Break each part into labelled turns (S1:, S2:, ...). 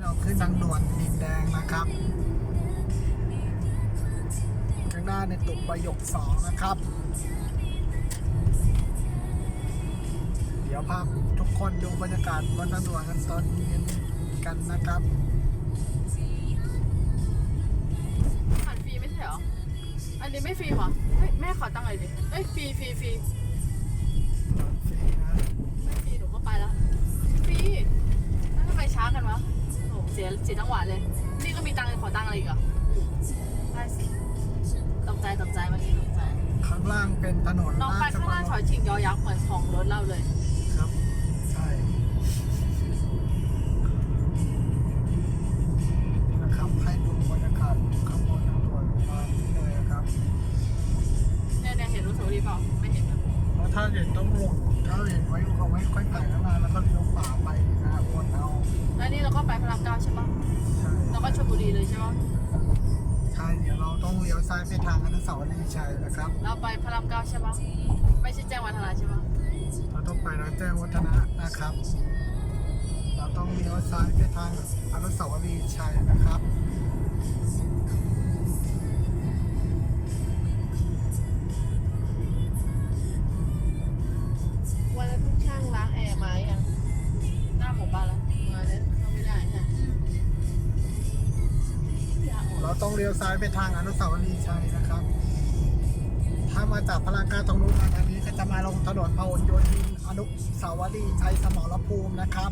S1: เราขึ้นทางด่วนดินแดงนะครับข้างหน้าในตุกประโยคสองนะครับ เดี๋ยวพาทุกคนดูบรรยากาศบนทางด่วนกันตอนเย็นกันนะครับ
S2: ผ่านฟรีไม่ใช่เหรอ อันนี้ไม่ฟรีเหรอ เฮ้ย แม่ขอตังค์หน่อยดิ เอ้ย ฟรีฟรีฟรี
S1: ฟรีนะ
S2: สียเสียจังหวะเลย นี่ก็มีตังค์ขอตังค์อะไรอีกเหรอได้สิตกใจตกใจเมื่อกี้ตกใจ
S1: ข้างล่างเป็นถนน
S2: น้องไป
S1: ราช
S2: ข้าง
S1: บั
S2: ล่าง
S1: ณ
S2: ถอยชิงยอยักษ์เหมือนของรถเราเลย ถ้าเห็น
S1: ต้องลงถ้าเห็นไว้เอาไว้ค่อยผ่านข้างหน้าแล้วก็เลี้ยวขวาไปนะครับวนเอา
S2: แล้วนี่เราก็ไปพระรามเก้าใช่ปะ
S1: ใช่
S2: แล้วก็ชลบุรีเลยใช่ปะ
S1: ใช่เดี๋ยวเราต้องเลี้ยวซ้ายไปทางอนุสาวรีย์ชัยนะครับ
S2: เราไปพระรามเก้าใช่ปะไม่ใช่แจ้งวัฒนะใช่ปะ
S1: เราต้องไปร้านแจ้งวัฒนะนะครับ เราต้องเลี้ยวซ้ายไปทางอนุสาวรีย์ชัยนะครับ ต้องเลี้ยวซ้ายไปทางอนุสาวรีย์ชัยนะครับ ถ้ามาจากพระรามเก้าตรงนู้นมาทางนี้ก็จะมาลงถนนพหลโยธินอนุสาวรีย์ชัยสมรภูมินะครับ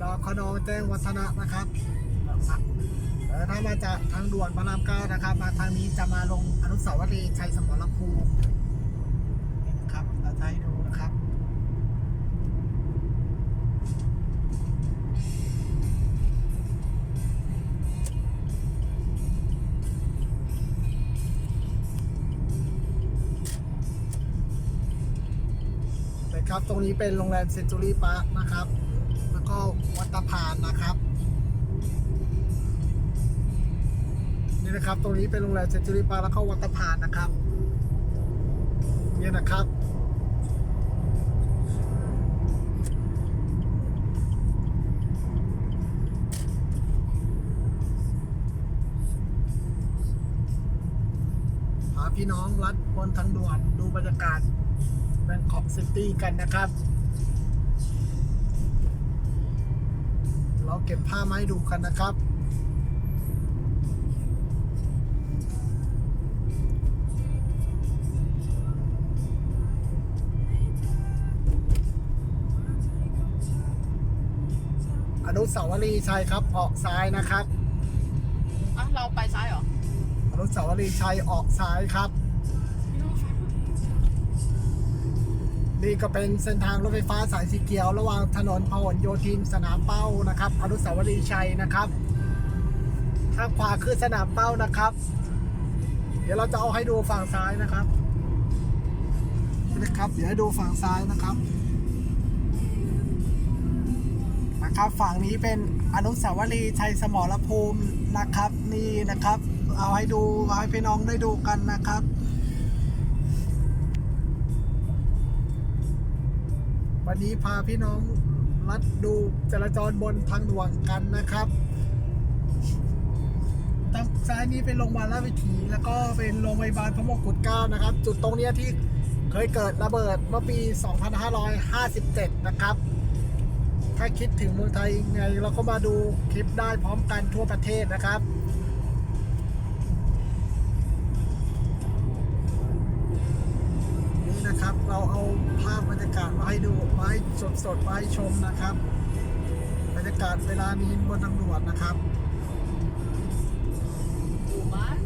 S1: ดอคอนอแจ้งวัฒนะนะครับถ้ามาจากทางด่วนพระรามเก้านะครับ มาทางนี้จะมาลงอนุสาวรีย์ชัยสมรภูมิ นะครับเราจะให้ดูนะครับนะครับตรงนี้เป็นโรงแรมเซนจูรี่พาร์คนะครับ แล้วก็วัดตะพานนะครับ นี่นะครับ ตรงนี้เป็นโรงแรมเซนจูรี่พาร์คแล้วก็วัดตะพานนะครับนี่นะครับ พี่น้องรัดบนทางด่วนดูบรรยากาศแบงคอกซิตี้กันนะครับ เราเก็บผ้ามาให้ดูกันนะครับอนุสาวรีย์ชัยครับ ออกซ้ายนะครับ
S2: อะเราไปซ้ายเหรอ
S1: อนุสาวรีย์ชัยออกซ้ายครับ นี่ก็เป็นเส้นทางรถไฟฟ้าสายสีเขียว ระหว่างถนนพหลโยธินสนามเป้านะครับอนุสาวรีย์ชัยนะครับทางขวาคือสนามเป้านะครับ เดี๋ยวเราจะเอาให้ดูฝั่งซ้ายนะครับนะครับ เดี๋ยวให้ดูฝั่งซ้ายนะครับนะครับฝั่งนี้เป็นอนุสาวรีย์ชัยสมรภูมินะครับนี่นะครับ เอาให้ดูเอาให้พี่น้องได้ดูกันนะครับวันนี้พาพี่น้องรัดดูจราจรบนทางด่วนกันนะครับทางซ้ายนี้เป็นโรงพยาบาลราชวิถี แล้วก็เป็นโรงพยาบาลพระมงกุฎเกล้านะครับ จุดตรงนี้ที่เคยเกิดระเบิดเมื่อปี 2557 นะครับ ถ้าคิดถึงเมืองไทยไงเราก็มาดูคลิปได้พร้อมกันทั่วประเทศนะครับ บรรยากาศมาให้ดูมาให้สดๆมาให้ชมนะครับ บรรยากาศเวลานี้บนทางด่วนนะครับ
S2: อยู่บ้าน